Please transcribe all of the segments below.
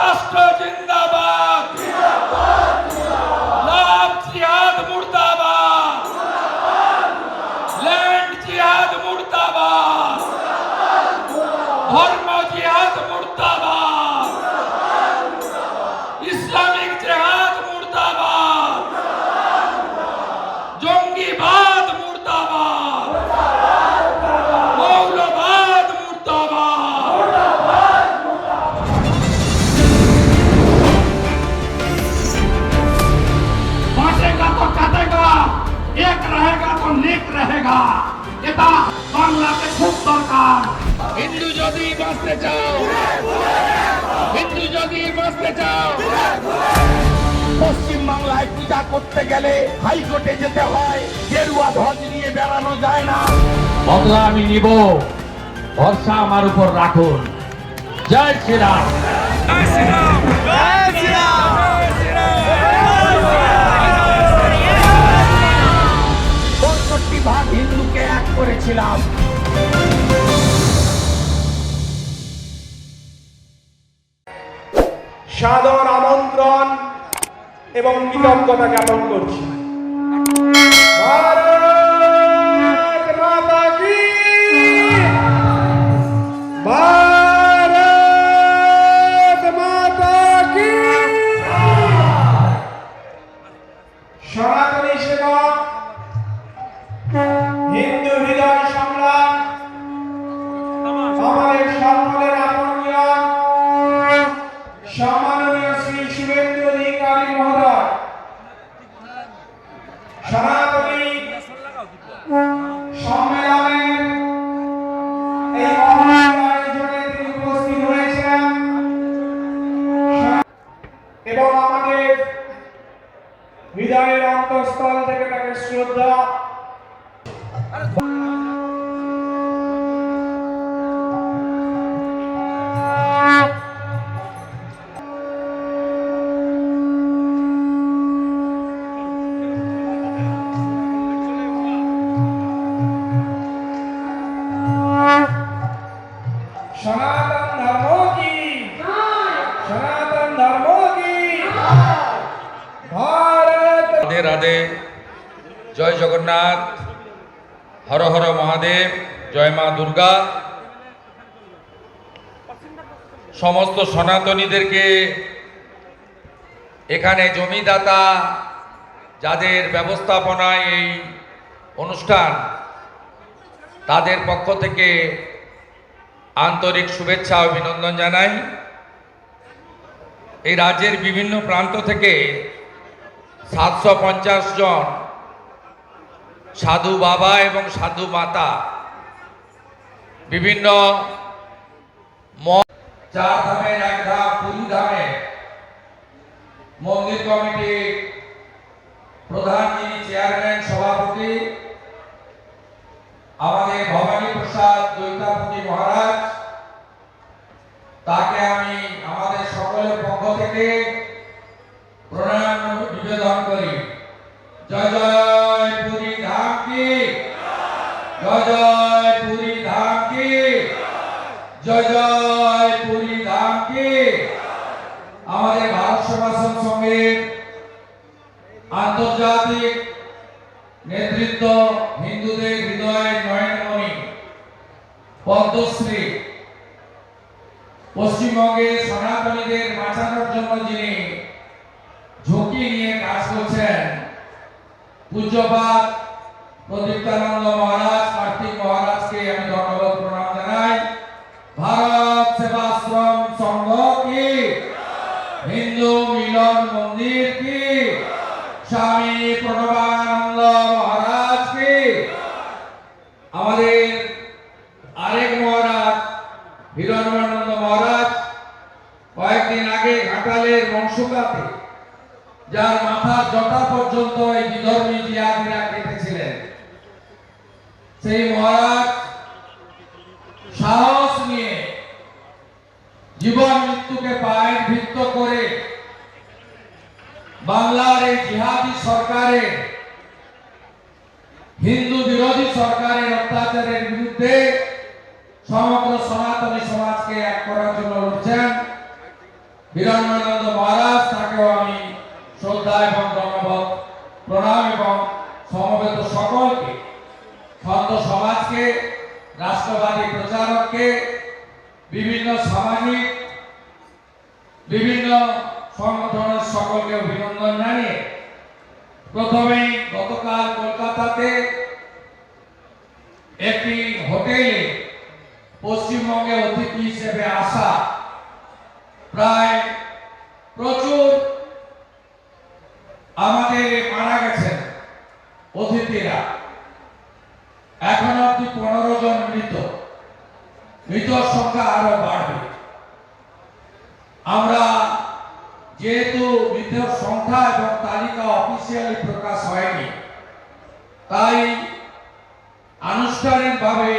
রাষ্ট্র দরকার হিন্দু যদি বাঁচতে চাও হিন্দু যদি বাঁচতে চাও পশ্চিম বাংলায় পূজা করতে গেলে হাইকোর্টে যেতে হয় গেরুয়া ধ্বজ নিয়ে বেড়ানো যায় না। বদলা আমি নিব ভরসা আমার উপর রাখুন। জয় শ্রীরাম। জয় শ্রীরাম। পঁয়ষট্টি ভাগ হিন্দুকে এক করেছিলাম। সাদর আমন্ত্রণ এবং কৃতজ্ঞতা জ্ঞাপন করছি। এবং আমাদের হৃদয়ের অন্তঃস্থল থেকে তাকে শ্রদ্ধা। সমস্ত সনাতনীদেরকে এখানে জমিদাতা যাদের ব্যবস্থাপনায় এই অনুষ্ঠান, তাদের পক্ষ থেকে আন্তরিক শুভেচ্ছা অভিনন্দন জানাই। এই রাজ্যের বিভিন্ন প্রান্ত থেকে সাতশো পঞ্চাশ জন সাধু বাবা এবং সাধু মাতা বিভিন্ন চার ধামের প্রধান যিনি চেয়ারম্যান, সভাপতি, আমাদের ভবানী প্রসাদ দৈতাপতি মহারাজ, তাকে আমি আমাদের সকলের পক্ষ থেকে প্রণাম নিবেদন করি জয় জয় পুরী ধাম কি জয় জয় পুরী ধাম কি জয় জয় পুরী ধাম কি আমাদের ভারত সেবাশ্রম সংঘের আন্তর্জাতিক নেতৃত্ব হিন্দুদের হৃদয়ের নয়নমণি পদ্মশ্রী পশ্চিমবঙ্গে সনাতনীদের বাঁচানোর জন্য যিনি ঝুঁকি নিয়ে কাজ করছেন। পূজ্যপাত প্রদীপ্তানন্দ মহারাজ, কার্তিক মহারাজকে আমি ধন্যবাদ প্রণাম জানাই। ভারত সেবাশ্রম সংঘ কি? হিন্দু মিলন মন্দির কি? জটা পর্যন্ত এই বিধর্মী জিয়াদিরা কেটেছিলেন সেই মহারাজ সাহস নিয়ে জীবন মৃত্যুকে পায়ের ভিত্ত করে বাংলার এই জিহাদি সরকারের, হিন্দু বিরোধী সরকারের অত্যাচারের বিরুদ্ধে সমগ্র সনাতনী সমাজকে এক করার জন্য লড়ছেন। হিরণ্যানন্দ মহারাজ তাকেও আমি শ্রদ্ধা এবং ধন্যবাদ প্রণাম এবং সমবেত সকলকে সন্ত সমাজকে রাষ্ট্রবাদী প্রচারককে বিভিন্ন সামাজিক বিভিন্ন সংগঠনের সকলকে অভিনন্দন জানিয়ে প্রথমেই গতকাল কলকাতাতে একটি হোটেলে পশ্চিমবঙ্গে অতিথি হিসেবে আসা প্রায় প্রচুর আমাদের মারা গেছেন অতিথিরা। এখন অব্দি পনেরো জন মৃত। মৃত সংখ্যা আরও বাড়বে আমরা যেহেতু সংখ্যা এবং তালিকা অফিসিয়ালি প্রকাশ হয়নি। তাই আনুষ্ঠানিকভাবে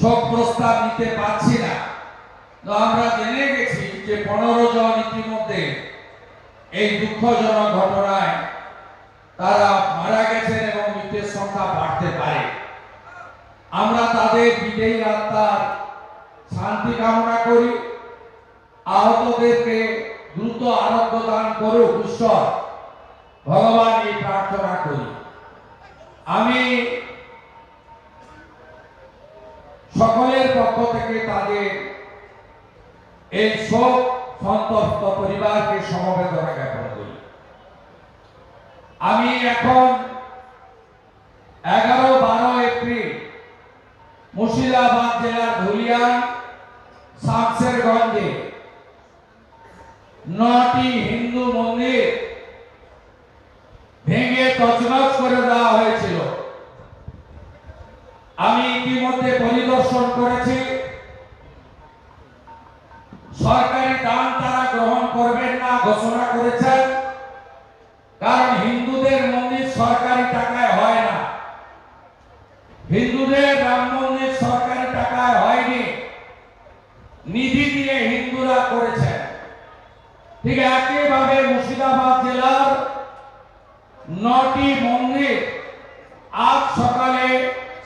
শোক প্রস্তাব নিতে পারছি না। আমরা জেনে গেছি যে পনেরো জন ইতিমধ্যে এই দুঃখজনক ঘটনায় তারা মারা গেছেন এবং মৃতের সংখ্যা বাড়তে পারে। আমরা তাদের বিদেয়ী আত্মার শান্তি কামনা করি। ঈশ্বর ভগবান এই প্রার্থনা করি। আমি সকলের পক্ষ থেকে তাদের এই শোক সন্তপ্ত পরিবারকে সমবেদনা জ্ঞাপন করি। আমি এখন এগারো বারো এপ্রিল মুর্শিদাবাদ জেলার ধুলিয়ান শামসেরগঞ্জে নটি হিন্দু মন্দির নটি মন্দির আজ সকালে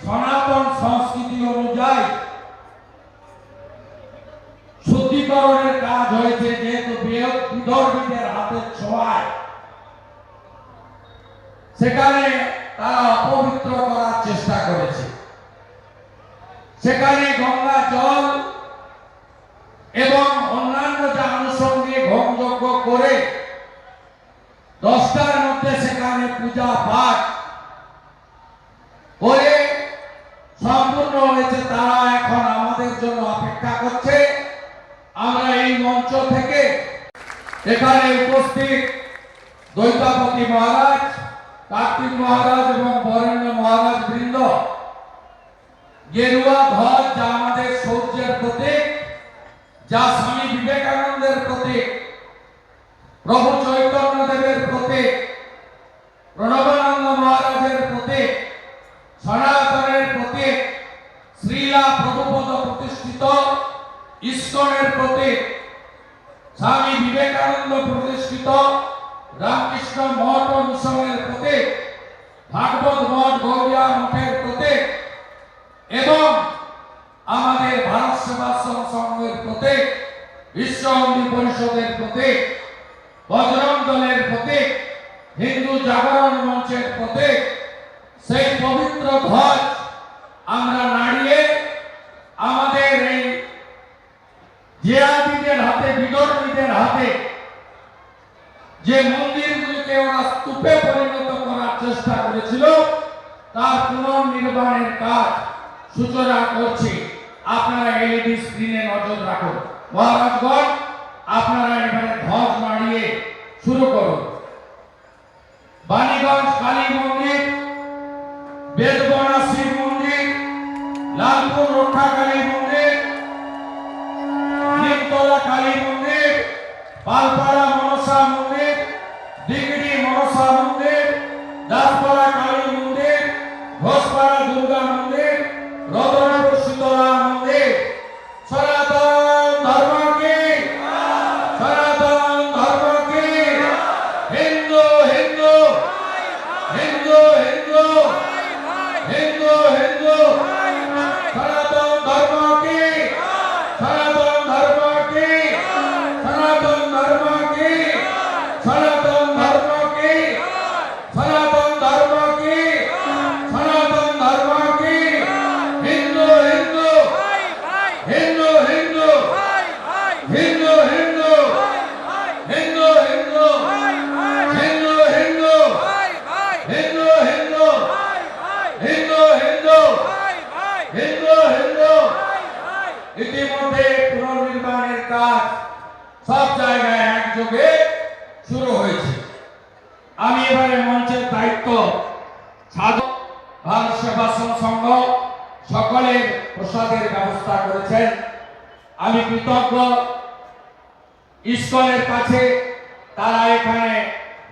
সনাতন সংস্কৃতি অনুযায়ী শুদ্ধিকরণের কাজ হয়েছে, যেহেতু বিধর্মীদের হাতের ছোঁয়ায়। সেখানে তারা অপবিত্র করার চেষ্টা করেছে। সেখানে গঙ্গা জল এবং অন্যান্য যে আনুষঙ্গিক হোমযজ্ঞ করে দশটার মধ্যে সেখানে পূজা পাঠ করে সম্পূর্ণ হয়েছে তারা এখন আমাদের জন্য অপেক্ষা করছে আমরা এই মঞ্চ থেকে এখানে উপস্থিত দৈতাপতি মহারাজ, কার্তিক মহারাজ এবং বরেণ্য মহারাজ বৃন্দ। গেরুয়া ধ্বজ যা আমাদের সৌর্যের প্রতীক, যা পরিষদের প্রতীক, বজরং দলের প্রতীক, হিন্দু জাগরণ মঞ্চের প্রতীক, সেই পবিত্র ধ্বজ আমরা নাড়িয়ে আমাদের এই জিয়াদিদের হাতে, বিদর্মীদের হাতে, যে মন্দিরগুলিকে ওরা স্তূপে পরিণত করার চেষ্টা করেছিল, তার পুনর্নির্মাণের কাজ সূচনা করছি। আপনারা এলইডি স্ক্রিনে নজর রাখুন। মহারাজগণ আপনারা এবারে ধ্বজ মারিয়ে শুরু করুন। বাণীগঞ্জ কালী মন্দির বেদবনা শিব মন্দির, লালপুর রক্ষা কালী মন্দির, নিমতলা কালী মন্দির পালপাড়া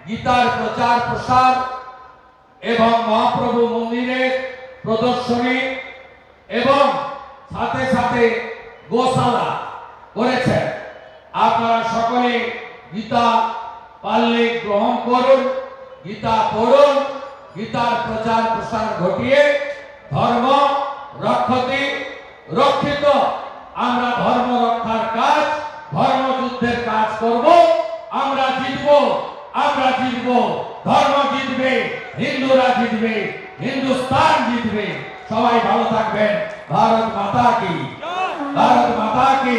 গীতার প্রচার প্রসার এবং মহাপ্রভু মন্দিরের প্রদর্শনী এবং সাথে সাথে গোশালা করেছেন। আপনারা সকলে গীতা পাললে গ্রহণ করুন, গীতা পড়ুন, গীতার প্রচার প্রসার ঘটিয়ে ধর্ম রক্ষতি রক্ষিত। আমরা ধর্ম জিতব, ধর্ম জিতবে, হিন্দুরা জিতবে, হিন্দুস্তান জিতবে। সবাই ভালো থাকবেন। ভারত মাতা কি? ভারত মাতা কি?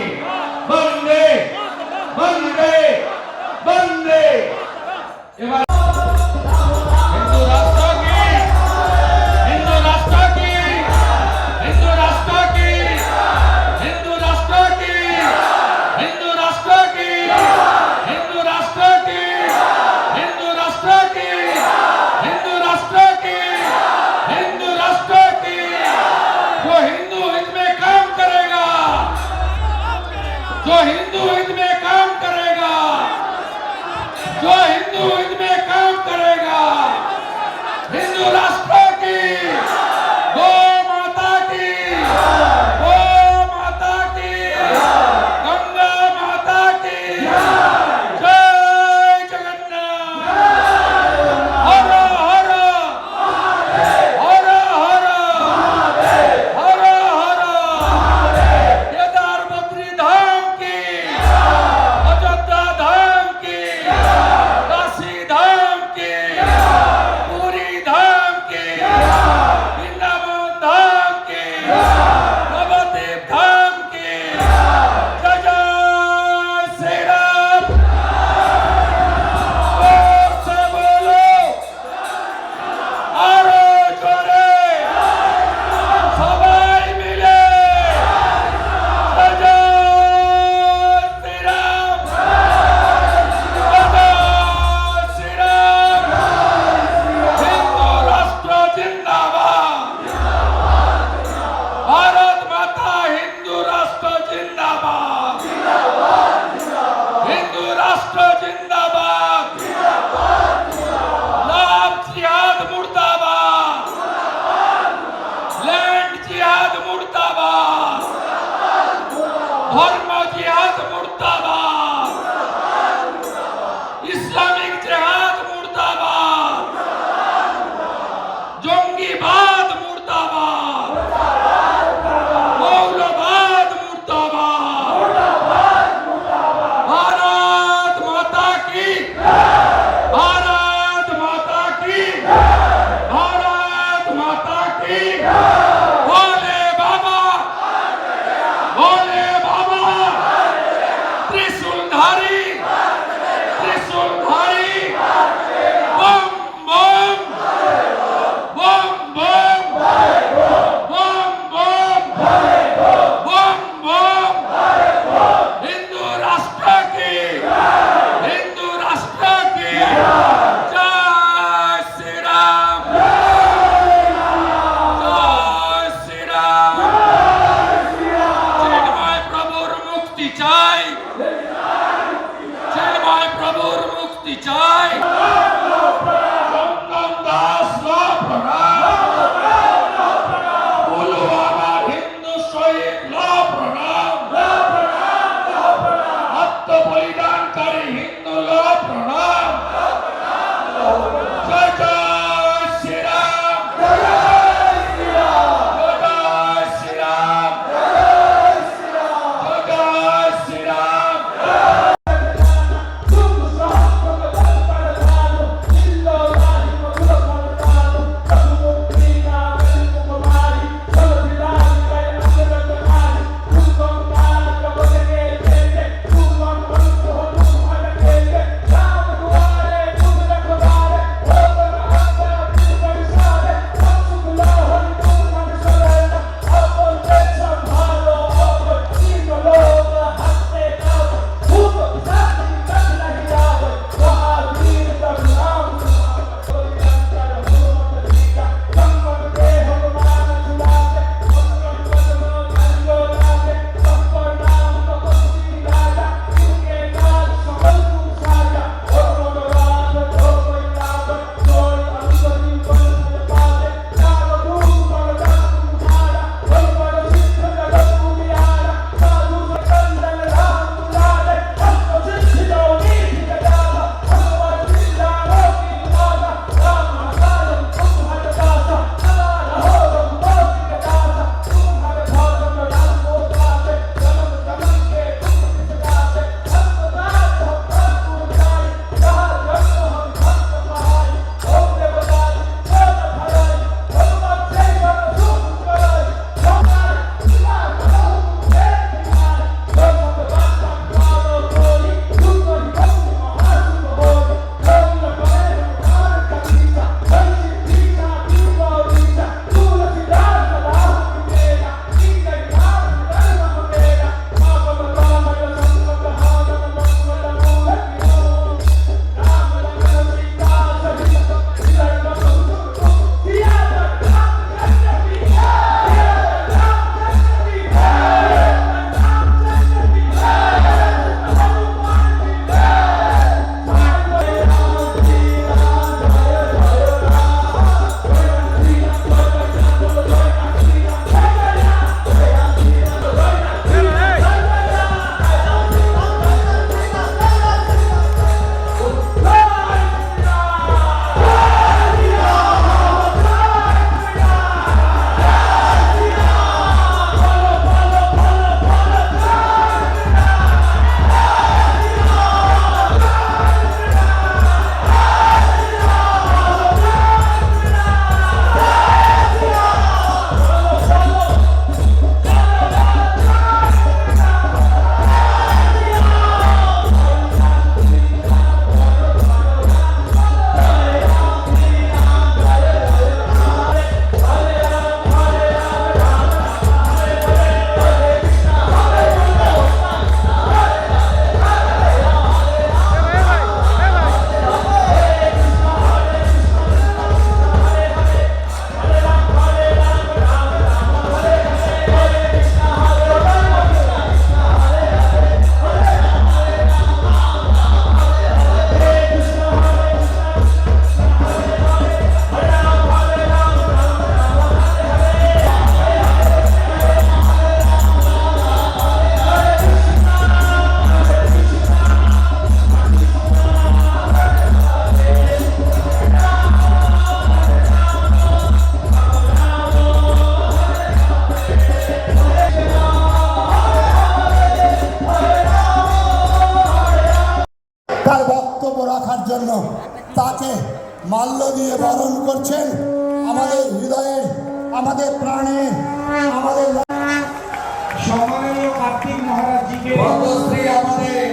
কার্তিক মহারাজজিকে পদ্মশ্রী আমাদের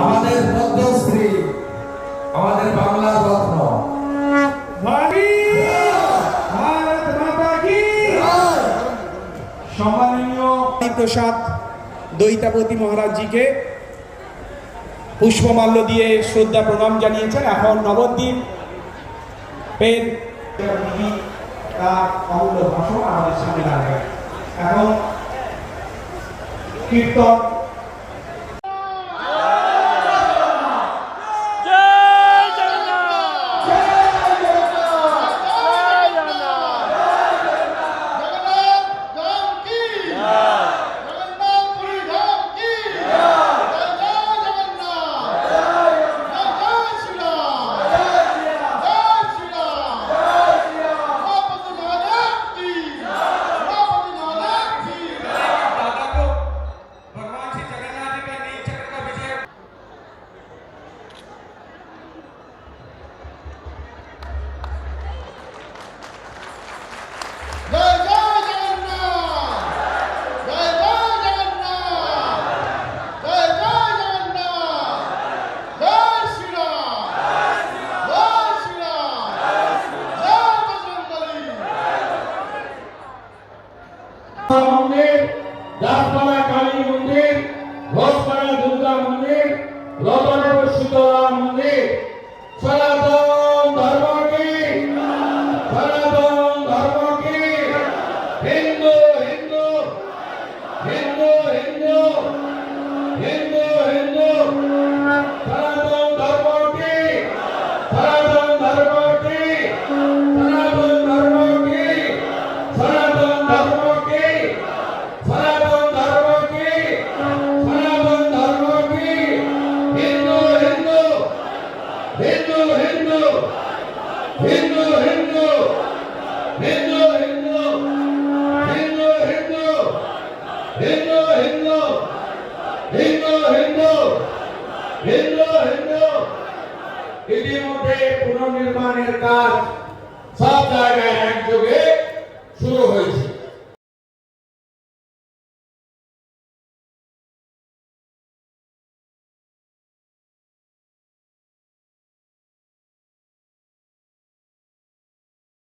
আমাদের পদ্মশ্রী আমাদের বাংলা রত্ন। ভারত মাতা কি? সম্মানীয় প্রসাদ দৈতাপতি মহারাজজিকে পুষ্পমাল্য দিয়ে শ্রদ্ধা প্রণাম জানিয়েছেন। এখন নবদ্বীপ পেন তার অমূল্য ভাষণ আমাদের সামনে দাঁড়ায় এখন Kirtan.